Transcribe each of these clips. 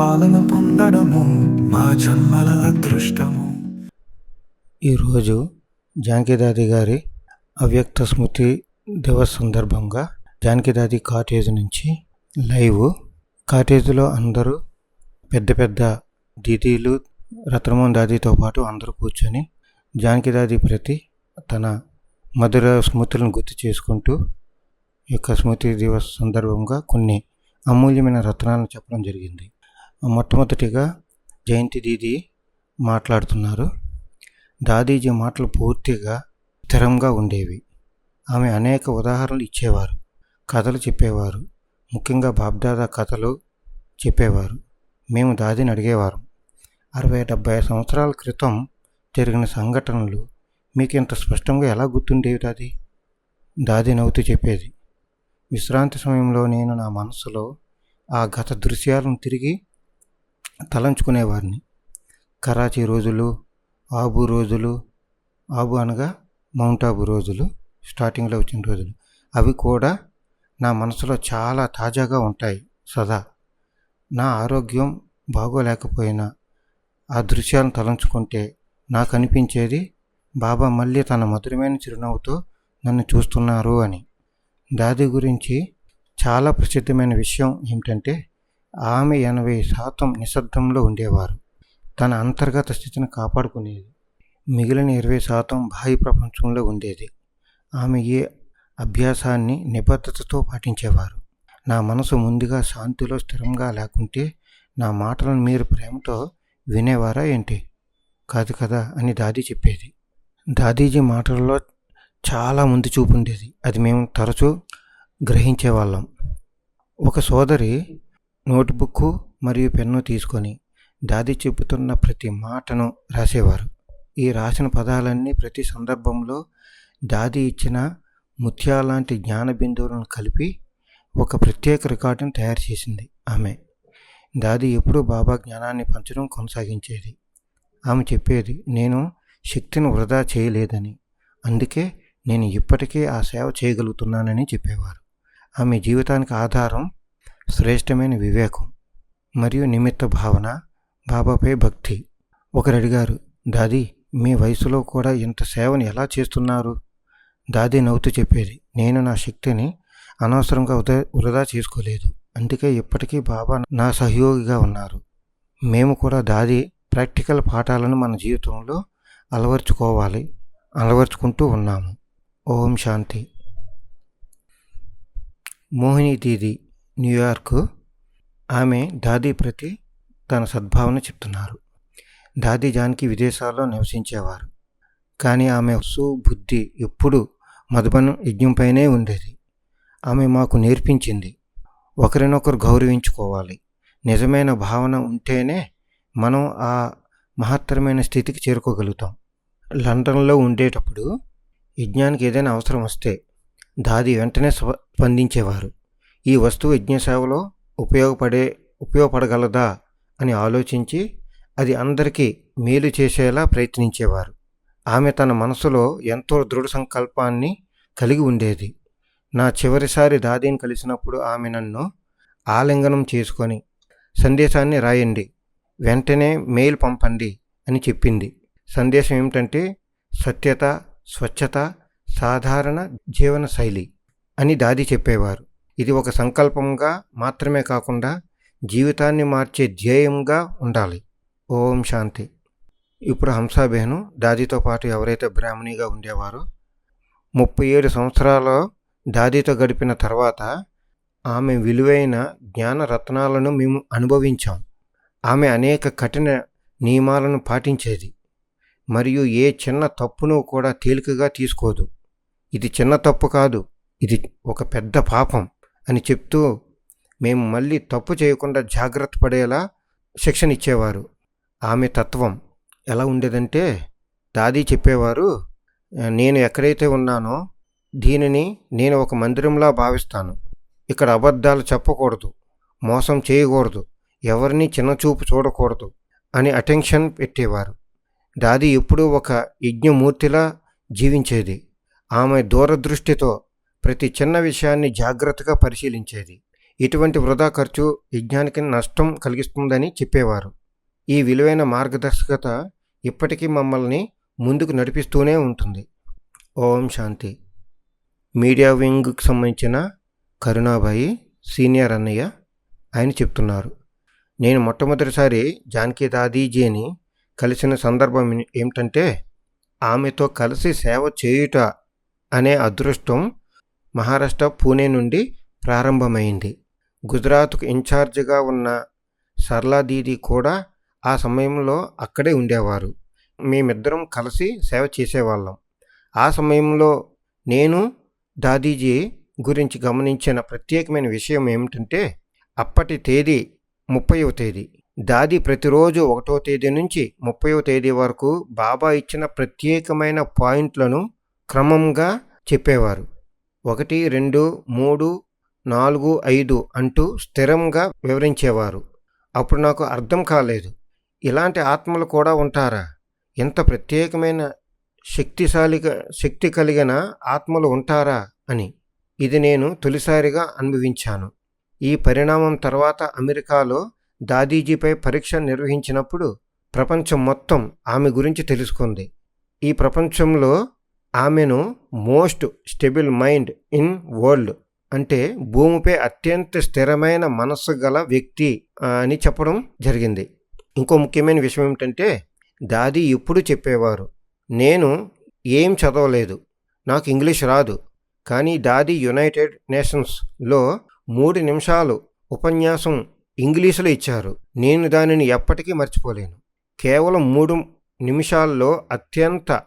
పాలన పొందడము మా జన్మల అదృష్టము. ఈరోజు జానకిదాది గారి అవ్యక్త స్మృతి దివస్ సందర్భంగా జానకిదాది కాటేజ్ నుంచి లైవ్. కాటేజ్లో అందరూ పెద్ద పెద్ద దీదీలు రత్నమోహన్ దాదీతో పాటు అందరూ కూర్చొని జానకిదాది ప్రతి తన మధుర స్మృతులను గుర్తు చేసుకుంటూ యొక్క స్మృతి దివస్ సందర్భంగా కొన్ని అమూల్యమైన రత్నాలను చెప్పడం జరిగింది. మొట్టమొదటిగా జయంతి దీది మాట్లాడుతున్నారు. దాదీజీ మాటలు పూర్తిగా స్థిరంగా ఉండేవి. ఆమె అనేక ఉదాహరణలు ఇచ్చేవారు కథలు చెప్పేవారు ముఖ్యంగా బాబ్దాదా కథలు చెప్పేవారు. మేము దాదిని అడిగేవారు అరవై డెబ్భై సంవత్సరాల క్రితం జరిగిన సంఘటనలు మీకు ఇంత స్పష్టంగా ఎలా గుర్తుండేవి దాది? దాది నవ్వుతూ చెప్పేది విశ్రాంతి సమయంలో నేను నా మనసులో ఆ గత దృశ్యాలను తిరిగి తలంచుకునేవారిని. కరాచీ రోజులు ఆబు రోజులు ఆబు అనగా మౌంట్ ఆబు రోజులు స్టార్టింగ్లో వచ్చిన రోజులు. అవి కూడా నా మనసులో చాలా తాజాగా ఉంటాయి సదా. నా ఆరోగ్యం బాగోలేకపోయినా ఆ దృశ్యాలను తలంచుకుంటే నాకు అనిపించేది బాబా మళ్ళీ తన మధురమైన చిరునవ్వుతో నన్ను చూస్తున్నారు అని. దాది గురించి చాలా ప్రసిద్ధమైన విషయం ఏమిటంటే ఆమె ఎనభై శాతం నిశ్శబ్దంలో ఉండేవారు. తన అంతర్గత స్థితిని కాపాడుకునేది. మిగిలిన ఇరవై శాతం బాహ్య ప్రపంచంలో ఉండేది. ఆమె ఏ అభ్యాసాన్ని నిబద్ధతతో పాటించేవారు? నా మనసు ముందుగా శాంతిలో స్థిరంగా లేకుంటే నా మాటలను మీరు ప్రేమతో వినేవారా ఏంటి? కాదు కదా అని దాది చెప్పేది. దాదీజీ మాటల్లో చాలా ముందు చూపు ఉండేది. అది మేము తరచూ గ్రహించేవాళ్ళం. ఒక సోదరి నోట్బుక్ మరియు పెన్ను తీసుకొని దాది చెబుతున్న ప్రతి మాటను రాసేవారు. ఈ రాసిన పదాలన్నీ ప్రతి సందర్భంలో దాది ఇచ్చిన ముత్యాలాంటి జ్ఞాన బిందువులను కలిపి ఒక ప్రత్యేక రికార్డును తయారు చేసింది ఆమె. దాది ఎప్పుడూ బాబా జ్ఞానాన్ని పంచడం కొనసాగించేది. ఆమె చెప్పేది నేను శక్తిని వృధా చేయలేదని. అందుకే నేను ఇప్పటికే ఆ సేవ చేయగలుగుతున్నానని చెప్పేవారు. ఆమె జీవితానికి ఆధారం శ్రేష్టమైన వివేకం మరియు నిమిత్త భావన బాబాపై భక్తి. ఒకరు అడిగారు దాది మీ వయసులో కూడా ఇంత సేవను ఎలా చేస్తున్నారు? దాది నవ్వుతూ చెప్పేది నేను నా శక్తిని అనవసరంగా వృధా వృధా చేసుకోలేదు. అందుకే ఇప్పటికీ బాబా నా సహయోగిగా ఉన్నారు. మేము కూడా దాది ప్రాక్టికల్ పాఠాలను మన జీవితంలో అలవర్చుకోవాలి అలవర్చుకుంటూ ఉన్నాము. ఓం శాంతి. మోహిని దీది న్యూయార్క్ ఆమె దాది ప్రతి తన సద్భావన చెప్తున్నారు. దాది జానికి విదేశాల్లో నివసించేవారు. కానీ ఆమె సుబుద్ధి ఎప్పుడు మధుబనం యజ్ఞంపైనే ఉండేది. ఆమె మాకు నేర్పించింది. ఒకరినొకరు గౌరవించుకోవాలి. నిజమైన భావన ఉంటేనే మనం ఆ మహత్తరమైన స్థితికి చేరుకోగలుగుతాం. లండన్లో ఉండేటప్పుడు యజ్ఞానికి ఏదైనా అవసరం వస్తే దాది వెంటనే స్పందించేవారు. ఈ వస్తువు యజ్ఞసేవలో ఉపయోగపడే ఉపయోగపడగలదా అని ఆలోచించి అది అందరికీ మేలు చేసేలా ప్రయత్నించేవారు. ఆమె తన మనసులో ఎంతో దృఢ సంకల్పాన్ని కలిగి ఉండేది. నా చివరిసారి దాదీని కలిసినప్పుడు ఆమె నన్ను ఆలింగనం చేసుకొని సందేశాన్ని రాయండి వెంటనే మెయిల్ పంపండి అని చెప్పింది. సందేశం ఏమిటంటే సత్యత స్వచ్ఛత సాధారణ జీవన శైలి అని దాది చెప్పేవారు. ఇది ఒక సంకల్పంగా మాత్రమే కాకుండా జీవితాన్ని మార్చే ధ్యేయంగా ఉండాలి. ఓం శాంతి. ఇప్పుడు హంసాబేను దాదితో పాటు ఎవరైతే బ్రాహ్మణిగా ఉండేవారో ముప్పై ఏడు సంవత్సరాలు దాదితో గడిపిన తర్వాత ఆమె విలువైన జ్ఞాన రత్నాలను మేము అనుభవించాం. ఆమె అనేక కఠిన నియమాలను పాటించేది. మరియు ఏ చిన్న తప్పును కూడా తేలికగా తీసుకోదు. ఇది చిన్న తప్పు కాదు. ఇది ఒక పెద్ద పాపం. అని చెప్తూ మేము మళ్ళీ తప్పు చేయకుండా జాగ్రత్త పడేలా శిక్షణ ఇచ్చేవారు. ఆమె తత్వం ఎలా ఉండేదంటే దాది చెప్పేవారు నేను ఎక్కడైతే ఉన్నానో దీనిని నేను ఒక మందిరంలా భావిస్తాను. ఇక్కడ అబద్ధాలు చెప్పకూడదు మోసం చేయకూడదు ఎవరిని చిన్నచూపు చూడకూడదు అని అటెన్షన్ పెట్టేవారు. దాది ఎప్పుడూ ఒక యజ్ఞమూర్తిలా జీవించేది. ఆమె దూరదృష్టితో ప్రతి చిన్న విషయాన్ని జాగ్రత్తగా పరిశీలించేది. ఇటువంటి వృధా ఖర్చు యజ్ఞానికి నష్టం కలిగిస్తుందని చెప్పేవారు. ఈ విలువైన మార్గదర్శకత ఇప్పటికీ మమ్మల్ని ముందుకు నడిపిస్తూనే ఉంటుంది. ఓం శాంతి. మీడియా వింగ్కి సంబంధించిన కరుణాబాయి సీనియర్ అన్నయ్య ఆయన చెప్తున్నారు. నేను మొట్టమొదటిసారి జానకి దాదీజీని కలిసిన సందర్భం ఏమిటంటే ఆమెతో కలిసి సేవ చేయుట అనే అదృష్టం మహారాష్ట్ర పూణే నుండి ప్రారంభమైంది. గుజరాత్కు ఇన్ఛార్జిగా ఉన్న సర్లా దీదీ కూడా ఆ సమయంలో అక్కడే ఉండేవారు. మేమిద్దరం కలిసి సేవ చేసేవాళ్ళం. ఆ సమయంలో నేను దాదీజీ గురించి గమనించిన ప్రత్యేకమైన విషయం ఏమిటంటే అప్పటి తేదీ ముప్పైవ తేదీ. దాది ప్రతిరోజు ఒకటో తేదీ నుంచి ముప్పైవ తేదీ వరకు బాబా ఇచ్చిన ప్రత్యేకమైన పాయింట్లను క్రమంగా చెప్పేవారు. ఒకటి రెండు మూడు నాలుగు ఐదు అంటూ స్థిరంగా వివరించేవారు. అప్పుడు నాకు అర్థం కాలేదు. ఇలాంటి ఆత్మలు కూడా ఉంటారా? ఇంత ప్రత్యేకమైన శక్తిశాలి శక్తి కలిగిన ఆత్మలు ఉంటారా? అని. ఇది నేను తొలిసారిగా అనుభవించాను. ఈ పరిణామం తర్వాత అమెరికాలో దాదీజీపై పరీక్ష నిర్వహించినప్పుడు ప్రపంచం మొత్తం ఆమె గురించి తెలుసుకుంది. ఈ ప్రపంచంలో ఆమెను most stable mind in world అంటే భూమిపై అత్యంత స్థిరమైన మనస్సు గల వ్యక్తి అని చెప్పడం జరిగింది. ఇంకో ముఖ్యమైన విషయం ఏమిటంటే దాది ఎప్పుడు చెప్పేవారు నేను ఏం చదవలేదు నాకు ఇంగ్లీష్ రాదు కానీ దాది యునైటెడ్ నేషన్స్లో మూడు నిమిషాలు ఉపన్యాసం ఇంగ్లీషులో ఇచ్చారు. నేను దానిని ఎప్పటికీ మర్చిపోలేను. కేవలం మూడు నిమిషాల్లో అత్యంత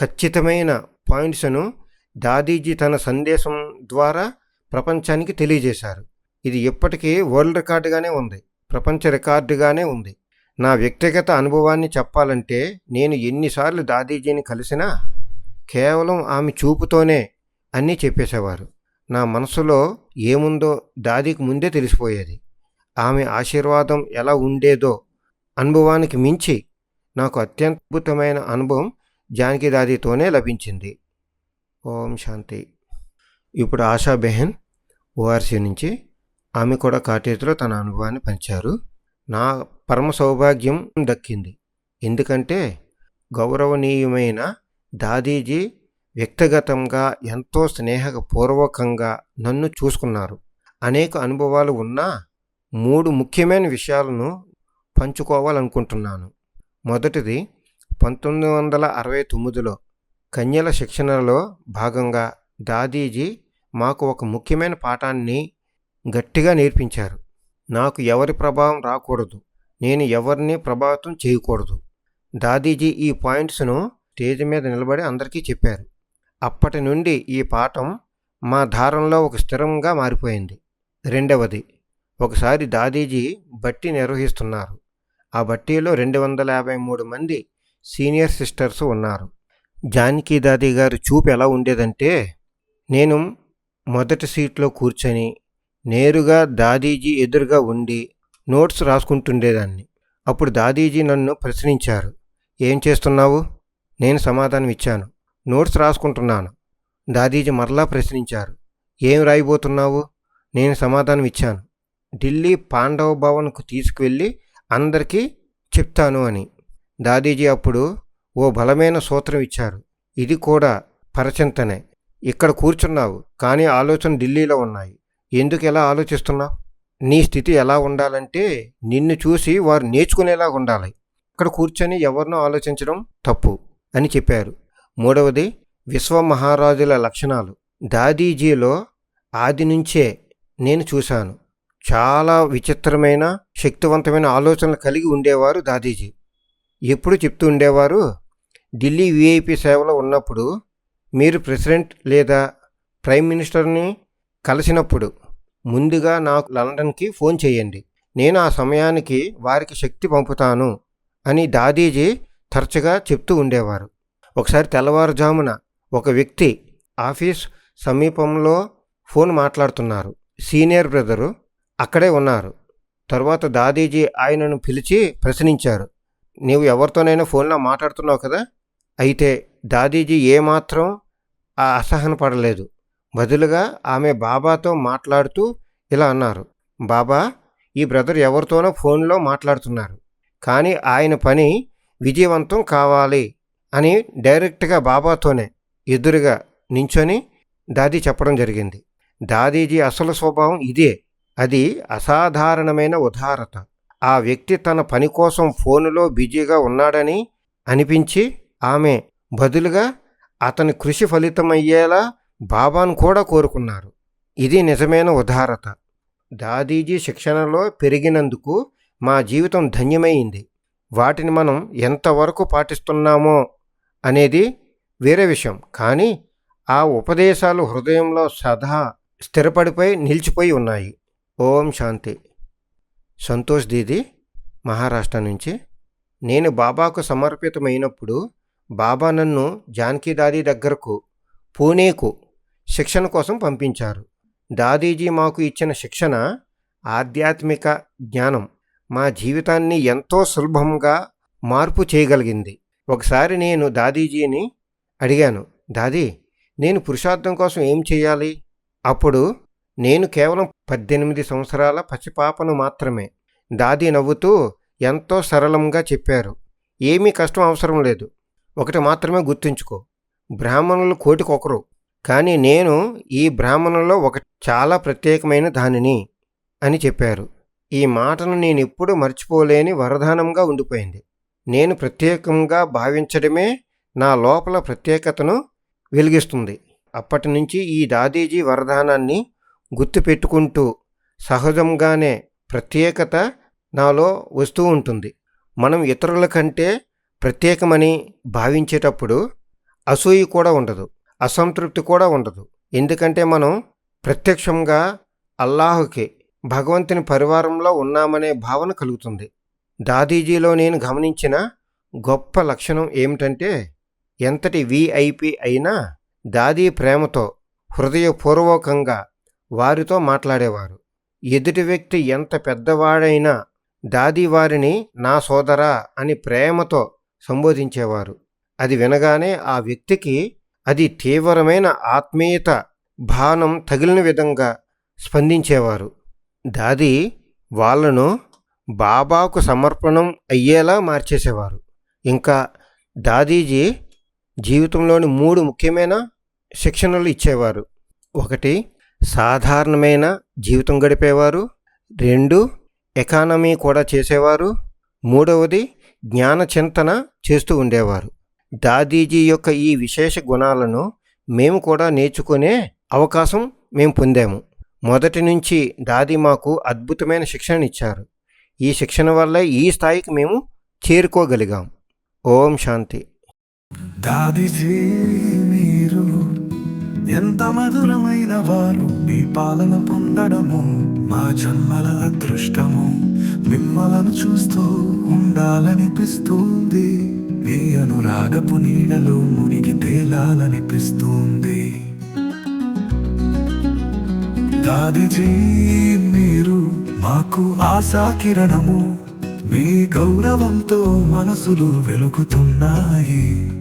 ఖచ్చితమైన పాయింట్స్ను దాదీజీ తన సందేశం ద్వారా ప్రపంచానికి తెలియజేశారు. ఇది ఇప్పటికీ వరల్డ్ రికార్డుగానే ఉంది ప్రపంచ రికార్డుగానే ఉంది. నా వ్యక్తిగత అనుభవాన్ని చెప్పాలంటే నేను ఎన్నిసార్లు దాదీజీని కలిసినా కేవలం ఆమె చూపుతోనే అన్నీ చెప్పేసేవారు. నా మనసులో ఏముందో దాదీకి ముందే తెలిసిపోయేది. ఆమె ఆశీర్వాదం ఎలా ఉండేదో అనుభవానికి మించి నాకు అత్యద్భుతమైన అనుభవం జానకి దాదీతోనే లభించింది. ఓం శాంతి. ఇప్పుడు ఆశా బెహన్ ఓఆర్సీ నుంచి ఆమె కూడా కాటేజ్లో తన అనుభవాన్ని పంచారు. నా పరమ సౌభాగ్యం దక్కింది. ఎందుకంటే గౌరవనీయమైన దాదీజీ వ్యక్తిగతంగా ఎంతో స్నేహపూర్వకంగా నన్ను చూసుకున్నారు. అనేక అనుభవాలు ఉన్నా మూడు ముఖ్యమైన విషయాలను పంచుకోవాలనుకుంటున్నాను. మొదటిది పంతొమ్మిది వందల అరవై తొమ్మిదిలో కన్యల శిక్షణలో భాగంగా దాదీజీ మాకు ఒక ముఖ్యమైన పాఠాన్ని గట్టిగా నేర్పించారు. నాకు ఎవరి ప్రభావం రాకూడదు. నేను ఎవరిని ప్రభావితం చేయకూడదు. దాదీజీ ఈ పాయింట్స్ను స్టేజ్ మీద నిలబడి అందరికీ చెప్పారు. అప్పటి నుండి ఈ పాఠం మా ధారంలో ఒక స్థిరంగా మారిపోయింది. రెండవది ఒకసారి దాదీజీ బట్టి నిర్వహిస్తున్నారు. ఆ బట్టీలో రెండు వందల యాభై మూడు మంది సీనియర్ సిస్టర్స్ ఉన్నారు. జానకి దాది గారి చూపు ఎలా ఉండేదంటే నేను మొదటి సీట్లో కూర్చొని నేరుగా దాదీజీ ఎదురుగా ఉండి నోట్స్ రాసుకుంటుండేదాన్ని. అప్పుడు దాదీజీ నన్ను ప్రశ్నించారు ఏం చేస్తున్నావు? నేను సమాధానం ఇచ్చాను. నోట్స్ రాసుకుంటున్నాను. దాదీజీ మరలా ప్రశ్నించారు ఏం రాయిపోతున్నావు నేను సమాధానం ఇచ్చాను. ఢిల్లీ పాండవ భవన్కు తీసుకువెళ్ళి అందరికీ చెప్తాను అని. దాదీజీ అప్పుడు ఓ బలమైన సూత్రం ఇచ్చారు. ఇది కూడా పరచింతనే. ఇక్కడ కూర్చున్నావు కానీ ఆలోచన ఢిల్లీలో ఉన్నాయి. ఎందుకు ఎలా ఆలోచిస్తున్నావు? నీ స్థితి ఎలా ఉండాలంటే నిన్ను చూసి వారు నేర్చుకునేలా ఉండాలి. ఇక్కడ కూర్చొని ఎవరినో ఆలోచించడం తప్పు అని చెప్పారు. మూడవది విశ్వ మహారాజుల లక్షణాలు. దాదీజీలో ఆది నుంచే నేను చూశాను. చాలా విచిత్రమైన శక్తివంతమైన ఆలోచనలు కలిగి ఉండేవారు దాదీజీ. ఎప్పుడు చెప్తూ ఉండేవారు ఢిల్లీ విఐపి సేవలో ఉన్నప్పుడు మీరు ప్రెసిడెంట్ లేదా ప్రైమ్ మినిస్టర్ని కలిసినప్పుడు ముందుగా నాకు లండన్కి ఫోన్ చేయండి. నేను ఆ సమయానికి వారికి శక్తి పంపుతాను అని దాదీజీ తరచుగా చెప్తూ ఉండేవారు. ఒకసారి తెల్లవారుజామున ఒక వ్యక్తి ఆఫీస్ సమీపంలో ఫోన్ మాట్లాడుతున్నారు. సీనియర్ బ్రదరు అక్కడే ఉన్నారు. తర్వాత దాదీజీ ఆయనను పిలిచి ప్రశ్నించారు. నీవు ఎవరితోనైనా ఫోన్లో మాట్లాడుతున్నావు కదా అయితే దాదీజీ ఏమాత్రం అసహన పడలేదు. బదులుగా ఆమె బాబాతో మాట్లాడుతూ ఇలా అన్నారు బాబా ఈ బ్రదర్ ఎవరితోనో ఫోన్లో మాట్లాడుతున్నారు కానీ ఆయన పని విజయవంతం కావాలి అని డైరెక్ట్గా బాబాతోనే ఎదురుగా నించొని దాది చెప్పడం జరిగింది. దాదీజీ అసలు స్వభావం ఇదే అది అసాధారణమైన ఉదారత. ఆ వ్యక్తి తన పని కోసం ఫోనులో బిజీగా ఉన్నాడని అనిపించి ఆమె బదులుగా అతని కృషి ఫలితమయ్యేలా బాబాను కూడా కోరుకున్నారు. ఇది నిజమైన ఉదారత. దాదీజీ శిక్షణలో పెరిగినందుకు మా జీవితం ధన్యమైంది. వాటిని మనం ఎంతవరకు పాటిస్తున్నామో అనేది వేరే విషయం. కానీ ఆ ఉపదేశాలు హృదయంలో సదా స్థిరపడిపోయి నిలిచిపోయి ఉన్నాయి. ఓం శాంతి. సంతోష్ దీది మహారాష్ట్ర నుంచి. నేను బాబాకు సమర్పితమైనప్పుడు బాబా నన్ను జానకీ దాదీ దగ్గరకు పూణేకు శిక్షణ కోసం పంపించారు. దాదీజీ మాకు ఇచ్చిన శిక్షణ ఆధ్యాత్మిక జ్ఞానం మా జీవితాన్ని ఎంతో సులభంగా మార్పు చేయగలిగింది. ఒకసారి నేను దాదీజీని అడిగాను దాదీ నేను పురుషార్థం కోసం ఏం చేయాలి? అప్పుడు నేను కేవలం పద్దెనిమిది సంవత్సరాల పసిపాపను మాత్రమే. దాది నవ్వుతూ ఎంతో సరళంగా చెప్పారు. ఏమీ కష్టం అవసరం లేదు. ఒకటి మాత్రమే గుర్తుంచుకో. బ్రాహ్మణులు కోటికొకరు. కానీ నేను ఈ బ్రాహ్మణుల్లో ఒక చాలా ప్రత్యేకమైన దానిని అని చెప్పారు. ఈ మాటను నేను ఎప్పుడూ మర్చిపోలేని వరదానంగా ఉండిపోయింది. నేను ప్రత్యేకంగా భావించడమే నా లోపల ప్రత్యేకతను వెలిగిస్తుంది. అప్పటి నుంచి ఈ దాదీజీ వరదానాన్ని గుర్తుపెట్టుకుంటూ సహజంగానే ప్రత్యేకత నాలో వస్తూ ఉంటుంది. మనం ఇతరుల కంటే ప్రత్యేకమని భావించేటప్పుడు అసూయ కూడా ఉండదు. అసంతృప్తి కూడా ఉండదు. ఎందుకంటే మనం ప్రత్యక్షంగా అల్లాహుకి భగవంతుని పరివారంలో ఉన్నామనే భావన కలుగుతుంది. దాదీజీలో నేను గమనించిన గొప్ప లక్షణం ఏమిటంటే ఎంతటి విఐపి అయినా దాదీ ప్రేమతో హృదయపూర్వకంగా వారితో మాట్లాడేవారు. ఎదుటి వ్యక్తి ఎంత పెద్దవాడైనా దాది వారిని నా సోదరా అని ప్రేమతో సంబోధించేవారు. అది వినగానే ఆ వ్యక్తికి అది తీవ్రమైన ఆత్మీయత భానం తగిలిన విధంగా స్పందించేవారు. దాది వాళ్ళను బాబాకు సమర్పణం అయ్యేలా మార్చేసేవారు. ఇంకా దాదీజీ జీవితంలోని మూడు ముఖ్యమైన శిక్షణలు ఇచ్చేవారు. ఒకటి సాధారణమైన జీవితం గడిపేవారు. రెండు ఎకానమీ కూడా చేసేవారు. మూడవది జ్ఞాన చింతన చేస్తూ ఉండేవారు. దాదీజీ యొక్క ఈ విశేష గుణాలను మేము కూడా నేర్చుకునే అవకాశం మేము పొందాము. మొదటి నుంచి దాది మాకు అద్భుతమైన శిక్షణ ఇచ్చారు. ఈ శిక్షణ వల్ల ఈ స్థాయికి మేము చేరుకోగలిగాం. ఓం శాంతి. దాదీజీ ఎంత మధురమైన వారు మీ పాలన పొందడము మా జన్మల అదృష్టము. మిమ్మలను చూస్తూ ఉండాలనిపిస్తుంది. మీ అనురాగపు నీడలో మునిగి తేలాలనిపిస్తుంది. దాదిజీ మీరు మాకు ఆశా కిరణము. మీ గౌరవంతో మనసులు వెలుగుతున్నాయి.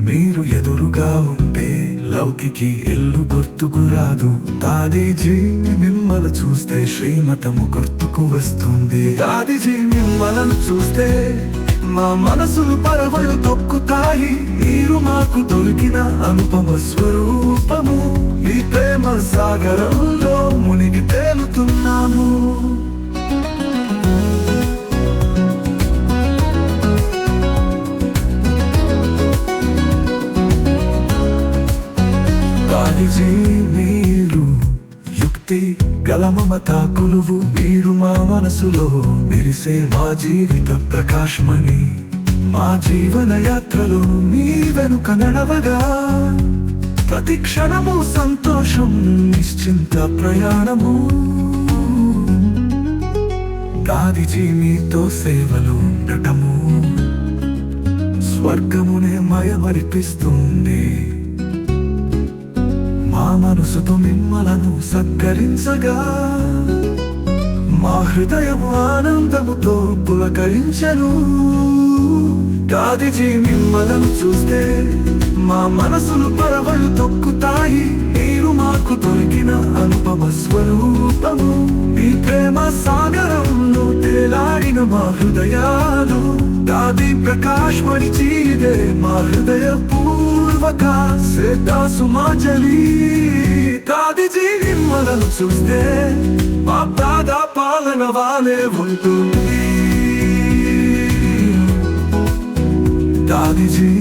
మీరు ఎదురుగా ఉంటే లౌకికి ఇల్లు గుర్తుకు రాదు. దాదీజీ మిమ్మల్ని చూస్తే శ్రీమతము గుర్తుకు వస్తుంది. దాదీజీ మిమ్మల్ని చూస్తే మా మనసులు పరవలు తొక్కుతాయి. మీరు మాకు దొరికిన అనుపమ స్వరూపము. మీ ప్రేమ సాగరంలో మమత కొలువు మీరు మా మనసులో మెరిసే మా జీవిత ప్రకాశమని మా జీవన యాత్రలో మీ వెనుక నడవగా. ప్రతి క్షణము సంతోషం నిశ్చింత ప్రయాణము. దాదిజీ మీతో సేవలు ఉండటము. స్వర్గమునే మయమరిపిస్తుంది. మా మనసుతో మిమ్మలను సత్కరించగా మా హృదయము ఆనందముతో పులకరించను. దాదిజీ మిమ్మలను చూస్తే మా మనసులు పరవలు తొక్కుతాయి. మీరు మాకు దొరికిన అనుపమ స్వరూపము. మీ ప్రేమ సాగరంలో తేలాడిన మా హృదయాలు. దాది ప్రకాశ్ మణిచీదే మా హృదయ పూ పూర్వక శ్రద్ధా సుమాజలి దాదిజీ మిమ్మలను చూస్తే మా దాదా పాలన వాలే ఉంటుంది. దాదిజీ